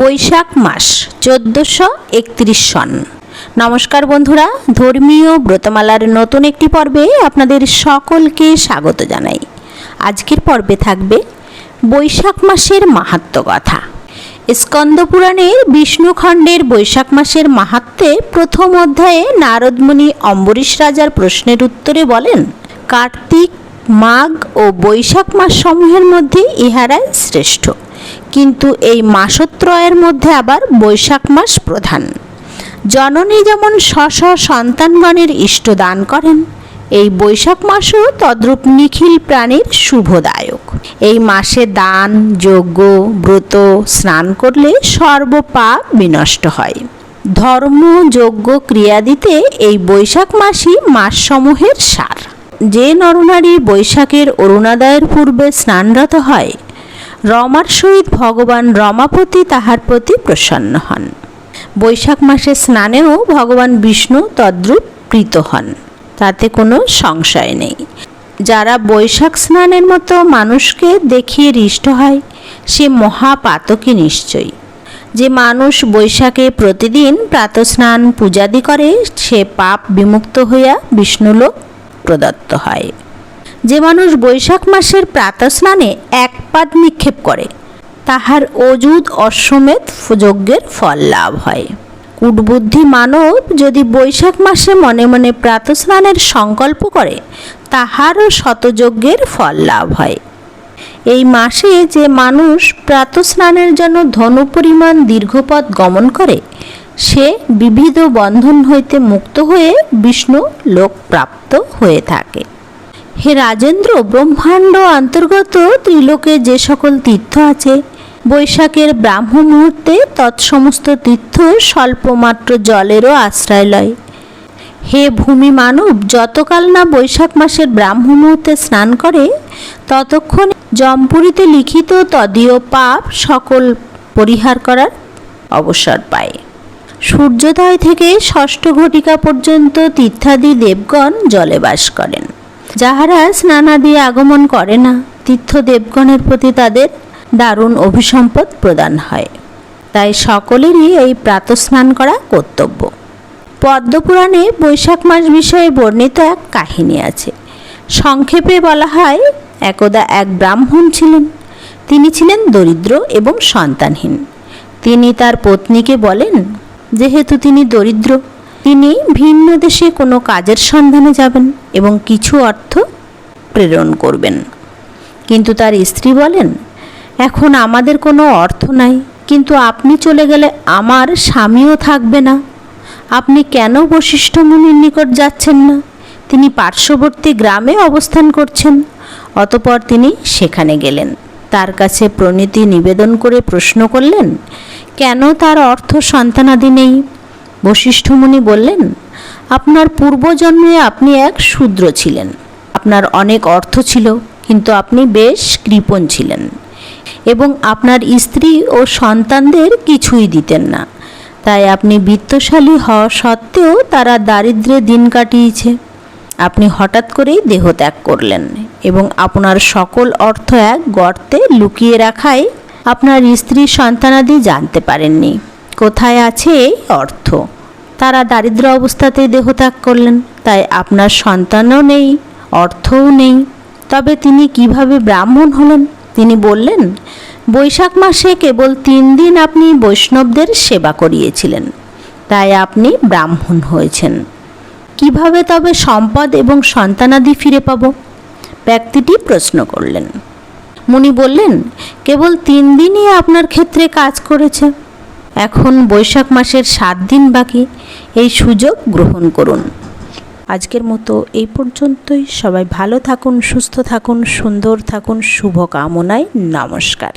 বৈশাখ মাস, চোদ্দোশো একত্রিশ সন। নমস্কার বন্ধুরা, ধর্মীয় ব্রতমালার নতুন একটি পর্বে আপনাদের সকলকে স্বাগত জানাই। আজকের পর্বে থাকবে বৈশাখ মাসের মাহাত্ম কথা। স্কন্দ পুরাণের বিষ্ণুখণ্ডের বৈশাখ মাসের মাহাত্মে প্রথম অধ্যায়ে নারদমুনি অম্বরীশ রাজার প্রশ্নের উত্তরে বলেন, কার্তিক, মাঘ ও বৈশাখ মাস সমূহের মধ্যে ইহারাই শ্রেষ্ঠ। কিন্তু এই মাসত্রয়ের মধ্যে আবার বৈশাখ মাস প্রধান। জননী যেমন স্ব সন্তানগণের ইষ্ট দান করেন, এই বৈশাখ মাসও তদ্রূপ নিখিল প্রাণীর শুভদায়ক। এই মাসে দান, যজ্ঞ, ব্রত, স্নান করলে সর্বপাপ বিনষ্ট হয়। ধর্ম, যজ্ঞ ক্রিয়াদিতে এই বৈশাখ মাসই মাসসমূহের সার। যে নরনারী বৈশাখের অরুণোদয়ের পূর্বে স্নানরত হয় রমার সহিত ভগবান রমাপতি তাহার প্রতি প্রসন্ন হন। বৈশাখ মাসে স্নানেও ভগবান বিষ্ণু তদ্রূপ প্রীত হন। তাতে কোনো সংশয় নেই। যারা বৈশাখ স্নানের মতো মানুষকে দেখিয়ে হৃষ্ট হয়, সে মহাপাতকী নিশ্চয়ই। যে মানুষ বৈশাখে প্রতিদিন প্রাতস্নান পূজাদি করে, সে পাপ বিমুক্ত হইয়া বিষ্ণুলোক প্রদত্ত হয়। যে মানুষ বৈশাখ মাসের প্রাতস্নানে এক পাদ নিক্ষেপ করে, তাহার অযুত অশ্বমেধ যজ্ঞের ফল লাভ হয়। কুটবুদ্ধি মানব যদি বৈশাখ মাসে মনে মনে প্রাতস্নানের সংকল্প করে, তাহারও শতযজ্ঞের ফল লাভ হয়। এই মাসে যে মানুষ প্রাতস্নানের জন্য ধনু পরিমাণ দীর্ঘপথ গমন করে, সে বিবিধ বন্ধন হইতে মুক্ত হয়ে বিষ্ণু লোক প্রাপ্ত হয়ে থাকে। হে রাজেন্দ্র, ব্রহ্মাণ্ড অন্তর্গত ত্রিলোকে যে সকল তীর্থ আছে, বৈশাখের ব্রাহ্ম মুহূর্তে তৎসমস্ত তীর্থ স্বল্পমাত্র জলেরও আশ্রয় লয়। হে ভূমি মানব, যতকাল না বৈশাখ মাসের ব্রাহ্ম মুহূর্তে স্নান করে, ততক্ষণ জমপুরীতে লিখিত তদীয় পাপ সকল পরিহার করার অবসর পায়। সূর্যোদয় থেকে ষষ্ঠ ঘটিকা পর্যন্ত তীর্থাদি দেবগণ জলে বাস করেন। যাহারা স্নানাদি আগমন করে না তীর্থ দেবগণের প্রতি তাদের দারুণ অভিসম্পদ প্রদান হয়। তাই সকলেরই এই প্রাতস্নান করা কর্তব্য। পদ্মপুরাণে বৈশাখ মাস বিষয়ে বর্ণিত এক কাহিনী আছে। সংক্ষেপে বলা হয়, একদা এক ব্রাহ্মণ ছিলেন। তিনি ছিলেন দরিদ্র এবং সন্তানহীন। তিনি তার পত্নীকে বলেন, যেহেতু তিনি দরিদ্র তিনি ভিন্ন দেশে কোনো কাজের সন্ধানে যাবেন এবং কিছু অর্থ প্রেরণ করবেন। কিন্তু তার স্ত্রী বলেন, এখন আমাদের কোনো অর্থ নাই, কিন্তু আপনি চলে গেলে আমার স্বামীও থাকবে না। আপনি কেন বশিষ্ঠ মুনির নিকট যাচ্ছেন না? তিনি পার্শ্ববর্তী গ্রামে অবস্থান করছেন। অতপর তিনি সেখানে গেলেন। তার কাছে প্রণীতি নিবেদন করে প্রশ্ন করলেন, কেন তার অর্থ সন্তানাদি নেই? বশিষ্ঠ মুনি বললেন, আপনার পূর্বজন্মে আপনি এক শূদ্র ছিলেন। আপনার অনেক অর্থ ছিল, কিন্তু আপনি বেশ কৃপণ ছিলেন। এবং আপনার স্ত্রী ও সন্তানদের কিছুই দিতেন না। তাই আপনি বিত্তশালী হওয়া সত্ত্বেও তারা দারিদ্রে দিন কাটিয়েছে। আপনি হঠাৎ করেই দেহত্যাগ করলেন এবং আপনার সকল অর্থ এক গর্তে লুকিয়ে রাখায় আপনার স্ত্রী সন্তানাদি জানতে পারেননি। কোথায় আছে এই অর্থ? তারা দারিদ্র অবস্থাতেই দেহত্যাগ করলেন, তাই আপনার সন্তানও নেই, অর্থও নেই। তবে তিনি কীভাবে ব্রাহ্মণ হলেন? তিনি বললেন, বৈশাখ মাসে কেবল তিন দিন আপনি বৈষ্ণবদের সেবা করিয়েছিলেন, তাই আপনি ব্রাহ্মণ হয়েছেন। কীভাবে তবে সম্পদ এবং সন্তানাদি ফিরে পাব? ব্যক্তিটি প্রশ্ন করলেন। মুনি বললেন, কেবল তিন দিনই আপনার ক্ষেত্রে কাজ করেছে। এখন বৈশাখ মাসের সাত দিন বাকি। এই সুযোগ গ্রহণ করুন। আজকের মতো এই পর্যন্তই। সবাই ভালো থাকুন, সুস্থ থাকুন, সুন্দর থাকুন। শুভ কামনায় নমস্কার।